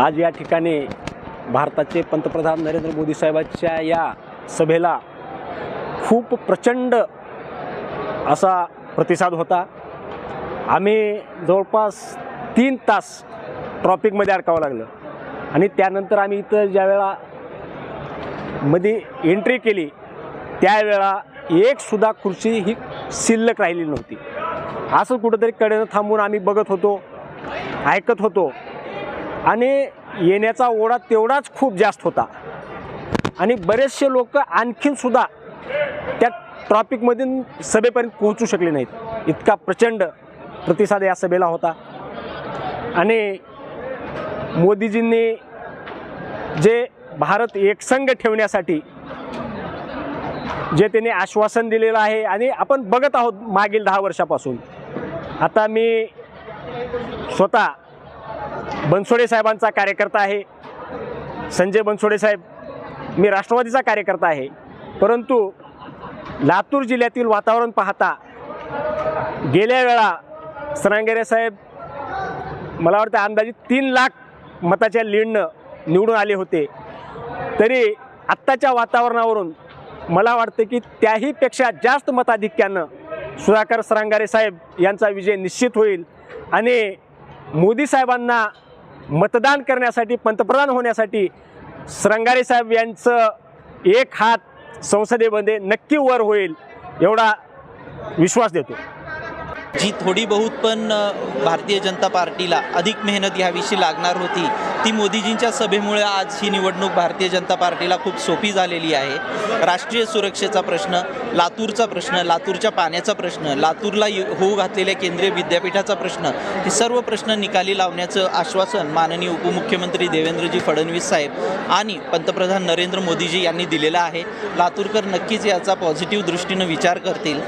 आज या ठिकाणी भारताचे पंतप्रधान नरेंद्र मोदी साहेबांच्या या सभेला खूप प्रचंड असा प्रतिसाद होता. आम्ही जवळपास तीन तास ट्रॉफिकमध्ये अडकावं लागलं. आणि त्यानंतर आम्ही इथं ज्यावेळा मध्ये एंट्री केली त्यावेळा एकसुद्धा खुर्ची ही शिल्लक राहिली नव्हती. असं कुठंतरी कडेनं थांबून आम्ही बघत होतो ऐकत होतो. आणि येण्याचा ओढा तेवढाच खूप जास्त होता. आणि बरेचसे लोक आणखीन सुद्धा त्या ट्रॉपिकमधून सभेपर्यंत पोहोचू शकले नाहीत. इतका प्रचंड प्रतिसाद या सभेला होता. आणि मोदीजींनी जे भारत एकसंघ ठेवण्यासाठी जे त्यांनी आश्वासन दिलेलं आहे आणि आपण बघत आहोत मागील दहा वर्षापासून. आता मी स्वतः बनसोडे साहेबांचा कार्यकर्ता आहे. संजय बनसोडे साहेब मी राष्ट्रवादीचा कार्यकर्ता आहे. परंतु लातूर जिल्ह्यातील वातावरण पाहता गेल्या वेळा सरांगेरे साहेब मला वाटतं अंदाजे तीन लाख मताच्या लीडनं निवडून आले होते. तरी आत्ताच्या वातावरणावरून मला वाटतं की त्याहीपेक्षा जास्त मताधिक्यानं सुधाकर सरांगारे साहेब यांचा विजय निश्चित होईल. आणि मोदी साहेबांना मतदान करण्यासाठी पंतप्रधान होण्यासाठी श्रंगारे साहेब यांचं एक हात संसदेमध्ये नक्की वर होईल एवढा विश्वास देतो. जी थोडी बहुत पण भारतीय जनता पार्टीला अधिक मेहनत घ्यावीशी लागणार होती ती मोदीजींच्या सभेमुळे आज ही निवडणूक भारतीय जनता पार्टीला खूप सोपी झालेली आहे. राष्ट्रीय सुरक्षेचा प्रश्न लातूरचा प्रश्न लातूरच्या पाण्याचा प्रश्न लातूरला ये- होऊ घातलेल्या केंद्रीय विद्यापीठाचा प्रश्न हे सर्व प्रश्न निकाली लावण्याचं आश्वासन माननीय उपमुख्यमंत्री देवेंद्रजी फडणवीस साहेब आणि पंतप्रधान नरेंद्र मोदीजी यांनी दिलेलं आहे. लातूरकर नक्कीच याचा पॉझिटिव्ह दृष्टीनं विचार करतील.